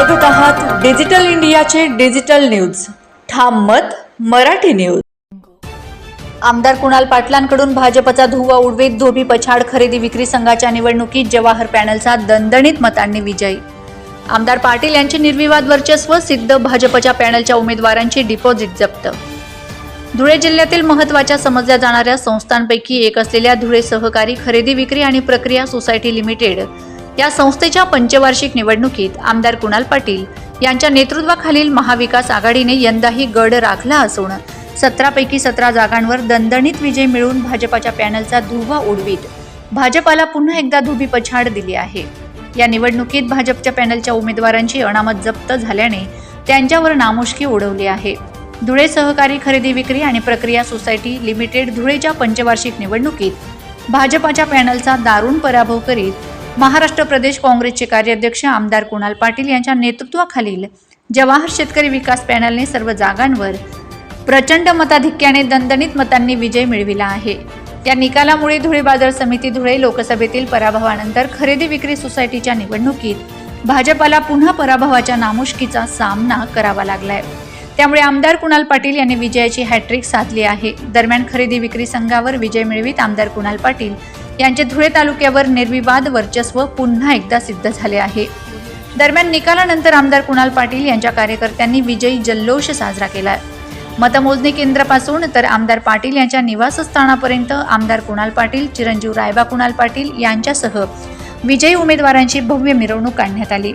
बघत आहात डिजिटल इंडियाचे डिजिटल न्यूज. ठाम मत मराठी न्यूज. आमदार कुणाल पाटलांकडून भाजपचा धुवा उडवीत धोबी पछाड खरेदी विक्री संघाच्या निवडणुकीत जवाहर पॅनलचा दणदणीत मतांनी विजयी. आमदार पाटील यांचे निर्विवाद वर्चस्व सिद्ध भाजपच्या पॅनलच्या उमेदवारांची डिपॉझिट जप्त. धुळे जिल्ह्यातील महत्त्वाच्या समजल्या जाणाऱ्या संस्थांपैकी एक असलेल्या धुळे सहकारी खरेदी विक्री आणि प्रक्रिया सोसायटी लिमिटेड या संस्थेच्या पंचवार्षिक निवडणुकीत आमदार कुणाल पाटील यांच्या नेतृत्वाखालील महाविकास आघाडीने यंदाही गड राखला असून सतरापैकी सतरा जागांवर दणदणीत विजय मिळवून भाजपाच्या पॅनलचा धुवा उडवीत भाजपाला पुन्हा एकदा धुबी पछाड दिली आहे. या निवडणुकीत भाजपच्या पॅनलच्या उमेदवारांची अनामत जप्त झाल्याने त्यांच्यावर नामुष्की उडवली आहे. धुळे सहकारी खरेदी विक्री आणि प्रक्रिया सोसायटी लिमिटेड धुळेच्या पंचवार्षिक निवडणुकीत भाजपाच्या पॅनलचा दारुण पराभव करीत महाराष्ट्र प्रदेश काँग्रेसचे कार्याध्यक्ष आमदार कुणाल पाटील यांच्या नेतृत्वाखालील जवाहर शेतकरी विकास पॅनलने सर्व जागांवर प्रचंड मताधिक्याने दणदणीत मतांनी विजय मिळविला आहे. त्या निकालामुळे धुळे बाजार समिती धुळे लोकसभेतील पराभवानंतर खरेदी विक्री सोसायटीच्या निवडणुकीत भाजपाला पुन्हा पराभवाच्या नामुष्कीचा सामना करावा लागलाय. त्यामुळे आमदार कुणाल पाटील यांनी विजयाची हॅट्रिक साधली आहे. दरम्यान खरेदी विक्री संघावर विजय मिळवीत आमदार कुणाल पाटील यांचे धुळे तालुक्यावर निर्विवाद वर्चस्व पुन्हा एकदा सिद्ध झाले आहे. दरम्यान निकालानंतर आमदार कुणाल पाटील यांच्या कार्यकर्त्यांनी विजयी जल्लोष साजरा केला. मतमोजणी केंद्रापासून तर आमदार पाटील यांच्या निवासस्थानापर्यंत आमदार कुणाल पाटील चिरंजीव रायबा कुणाल पाटील यांच्यासह विजयी उमेदवारांची भव्य मिरवणूक काढण्यात आली.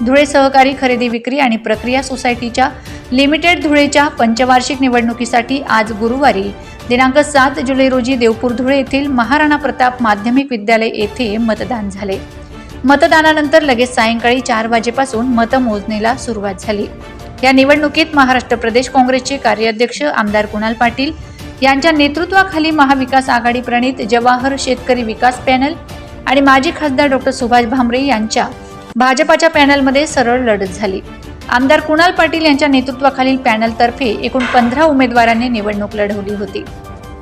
धुळे सहकारी खरेदी विक्री आणि प्रक्रिया सोसायटीच्या लिमिटेड धुळेच्या पंचवार्षिक निवडणुकीसाठी आज गुरुवारी दिनांक सात जुलै रोजी देवपूर धुळे येथील महाराणा प्रताप माध्यमिक विद्यालय येथे मतदान झाले. मतदानानंतर लगेच सायंकाळी चार वाजेपासून मतमोजणीला सुरुवात झाली. या निवडणुकीत महाराष्ट्र प्रदेश काँग्रेसचे कार्याध्यक्ष आमदार कुणाल पाटील यांच्या नेतृत्वाखाली महाविकास आघाडी प्रणित जवाहर शेतकरी विकास पॅनल आणि माजी खासदार डॉक्टर सुभाष भामरे यांच्या भाजपाच्या पॅनलमध्ये सरळ लढत झाली. आमदार कुणाल पाटील यांच्या नेतृत्वाखालील पॅनलतर्फे एकूण पंधरा उमेदवारांनी निवडणूक लढवली होती.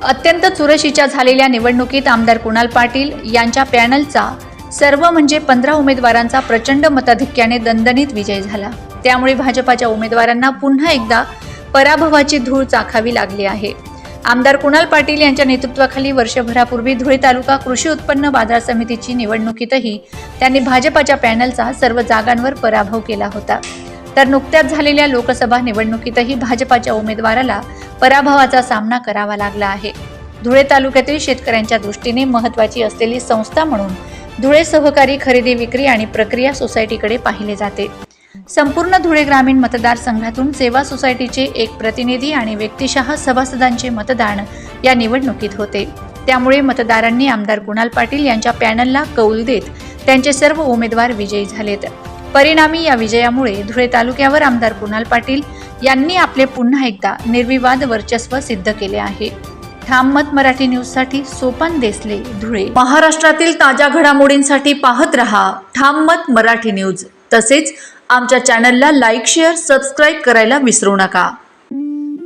अत्यंत चुरशीच्या झालेल्या निवडणुकीत आमदार कुणाल पाटील यांच्या पॅनलचा सर्व म्हणजे पंधरा उमेदवारांचा प्रचंड मताधिक्याने दणदणीत विजय झाला. त्यामुळे भाजपाच्या उमेदवारांना पुन्हा एकदा पराभवाची धूळ चाखावी लागली आहे. आमदार कुणाल पाटील यांच्या नेतृत्वाखाली वर्षभरापूर्वी धुळे तालुका कृषी उत्पन्न बाजार समितीची निवडणुकीतही त्यांनी भाजपाच्या पॅनलचा सर्व जागांवर पराभव केला होता. तर नुकत्याच झालेल्या लोकसभा निवडणुकीतही भाजपाच्या उमेदवाराला पराभवाचा सामना करावा लागला आहे. धुळे तालुक्यातील शेतकऱ्यांच्या दृष्टीने महत्वाची असलेली संस्था म्हणून धुळे सहकारी खरेदी विक्री आणि प्रक्रिया सोसायटीकडे पाहिले जाते. संपूर्ण धुळे ग्रामीण मतदारसंघातून सेवा सोसायटीचे एक प्रतिनिधी आणि व्यक्तिशः सभासदांचे मतदान या निवडणुकीत होते. त्यामुळे मतदारांनी आमदार कुणाल पाटील यांच्या पॅनलला कौल देत त्यांचे सर्व उमेदवार विजयी झालेत. परिणामी या विजयामुळे धुळे तालुक्यावर आमदार कुणाल पाटील यांनी आपले पुन्हा एकदा निर्विवाद वर्चस्व सिद्ध केले आहे. ठाम मत मराठी न्यूजसाठी सोपान देसले धुळे. महाराष्ट्रातील ताज्या घडामोडींसाठी पाहत रहा ठाम मत मराठी न्यूज तसेच आमच्या चॅनलला लाईक शेअर सबस्क्राईब करायला विसरू नका.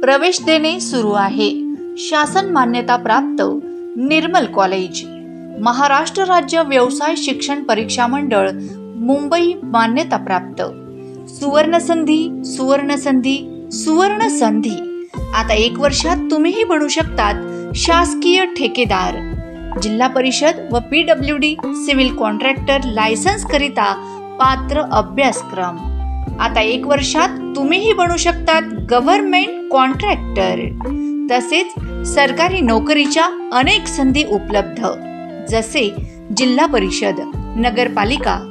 प्रवेश देणे सुरू आहे. शासन मान्यता प्राप्त निर्मल कॉलेज महाराष्ट्र राज्य व्यवसाय शिक्षण परीक्षा मंडळ मुंबई मान्यता प्राप्त. सुवर्ण संधी सुवर्ण संधी सुवर्ण संधी आता एक वर्षात तुम्हीही बनू शकतात शासकीय ठेकेदार. जिल्हा परिषद व P W D civil contractor licence करिता पात्र अभ्यासक्रम. आता एक वर्षात तुम्हीही बनू शकतात गव्हर्नमेंट कॉन्ट्रॅक्टर. तसेच सरकारी नोकरीच्या अनेक संधी उपलब्ध. जसे जिल्हा परिषद नगरपालिका